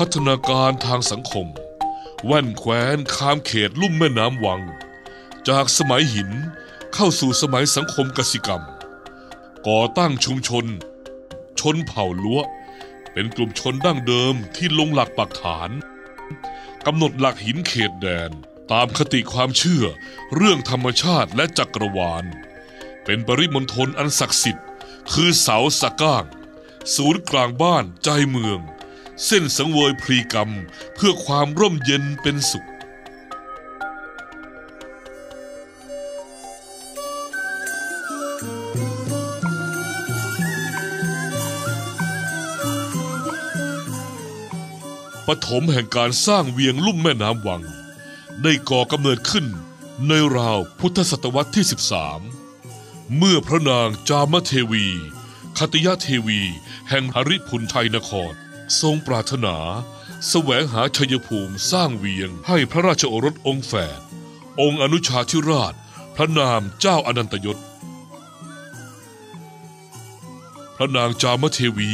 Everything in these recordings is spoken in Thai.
พัฒนาการทางสังคม แว่นแคว้นข้ามเขตลุ่มแม่น้ำวัง จากสมัยหินเข้าสู่สมัยสังคมกสิกรรม ก่อตั้งชุมชน ชนเผ่าลัวเป็นกลุ่มชนดั้งเดิมที่ลงหลักปักฐานกำหนดหลักหินเขตแดนตามคติความเชื่อเรื่องธรรมชาติและจักรวาล เป็นปริมณฑลอันศักดิ์สิทธิ์ คือเสาสะก้าง ศูนย์กลางบ้านใจเมือง เส้นสังเวยพรีกรรมเพื่อความร่มเย็นเป็นสุข ปฐมแห่งการสร้างเวียงลุ่มแม่น้ำวัง ได้ก่อกำเนิดขึ้นในราวพุทธศตวรรษที่ 13 เมื่อพระนางจามเทวี คติยะเทวี แห่งหริพุนชัยนคร ทรงปรารถนาแสวงหาชัยภูมิสร้างเวียงให้พระราชโอรสองค์แฝด องค์อนุชาธิราช พระนามเจ้าอนันตยศ พระนางจามเทวี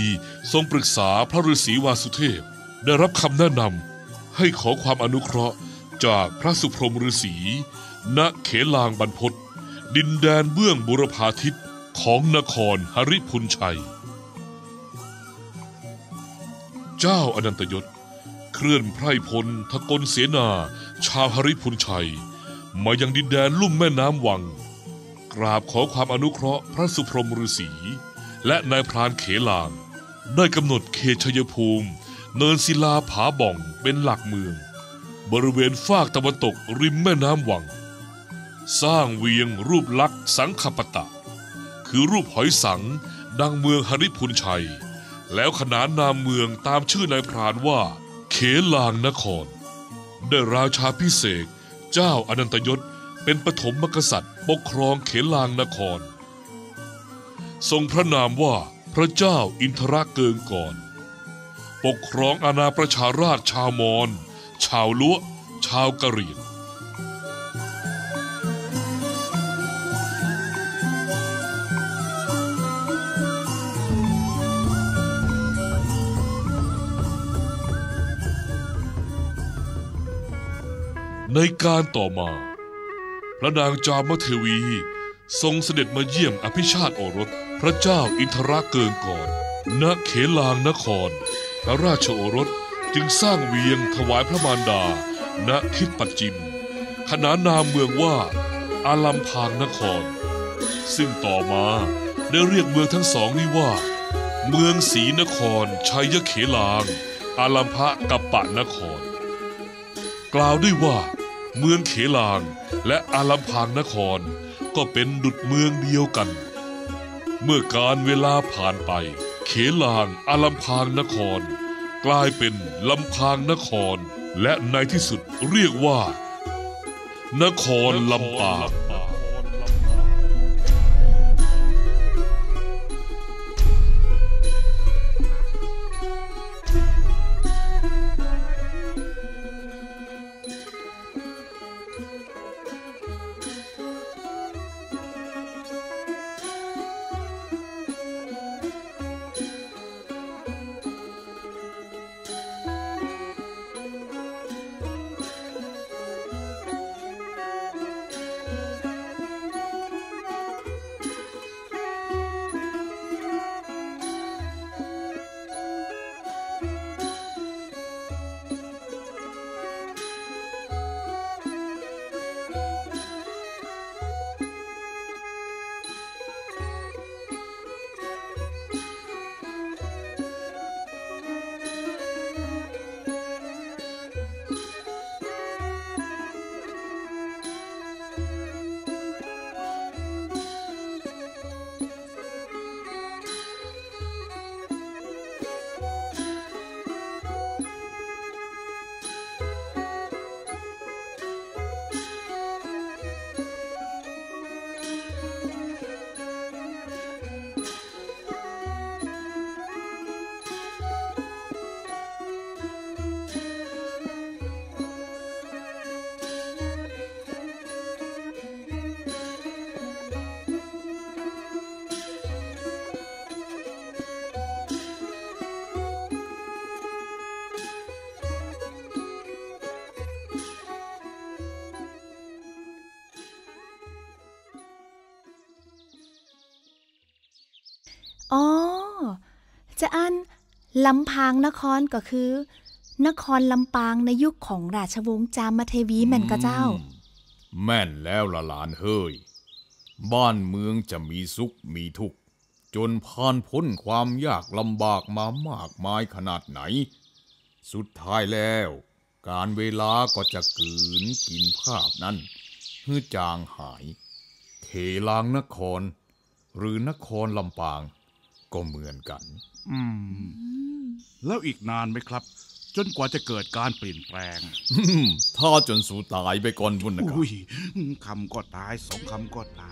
ทรงปรึกษาพระฤาษีวาสุเทพ ได้รับคำแนะนำให้ขอความอนุเคราะห์จากพระสุพรหมฤาษี ณ เขลางบรรพตดินแดนเบื้องบุรพาทิตของนครหริพุนชัย เจ้าอนันตยศ เคลื่อนไพร่พลทกลเสนา ชาวหริพุนชัย มายังดินแดนลุ่มแม่น้ำวัง กราบขอความอนุเคราะห์พระสุพรหมฤาษี และนายพรานเขลาง ได้กำหนดเขตชัยภูมิ เนินศิลาผาบ่องเป็นหลักเมือง บริเวณฟากตะวันตกริมแม่น้ำวัง สร้างเวียงรูปลักษณ์สังคปตะ คือรูปหอยสังดังเมืองหริพุนชัย แล้วขนานนามเมืองตามชื่อนายพรานว่า เขลางนคร ได้ราชาพิเศษเจ้าอนันตยศเป็นปฐมมกษัตริย์ ปกครองเขลางนคร ทรงพระนามว่าพระเจ้าอินทรเกิงก่อน ปกครองอาณาประชาราชชาวมอญชาวล้วชาวกะเหรี่ยง ในการต่อมา พระนางจามเทวี ทรงเสด็จมาเยี่ยมอภิชาติโอรส พระเจ้าอินทรเกิงก่อน ณ เขลางนคร พระราชโอรสจึงสร้างเวียงถวายพระมารดา ณ ทิศปัจจิม ขนานนามเมืองว่า อาลัมพางนคร ซึ่งต่อมาได้เรียกเมืองทั้งสองนี้ว่า เมืองศรีนคร ชัยเขลาง อาลัมพะกัปปะนคร กล่าวด้วยว่า เมืองเขลางและอาลัมพางนคร ก็เป็นดุจเมืองเดียวกัน เมื่อการเวลาผ่านไป เขลางอาลัมพางนคร กลายเป็นลำพางนคร และในที่สุดเรียกว่า นครลำปาง จะอันลำพางนครก็คือ นครลำปางในยุคของราชวงศ์จามเทวีแม่นก็เจ้า แม่นแล้วละหลานเฮ้ย บ้านเมืองจะมีสุขมีทุกข์ จนผ่านพ้นความยากลำบากมามากมายขนาดไหน สุดท้ายแล้ว การเวลาก็จะกลืนกินภาพนั้นฮือจางหายเทลางนคร หรือนครลำปาง ก็เหมือนกัน อืม แล้วอีกนานไหมครับ จนกว่าจะเกิดการเปลี่ยนแปลง ถ้าจนสู่ตายไปก่อนบุญนะครับอุ้ยคำก็ตายสองคำก็ตาย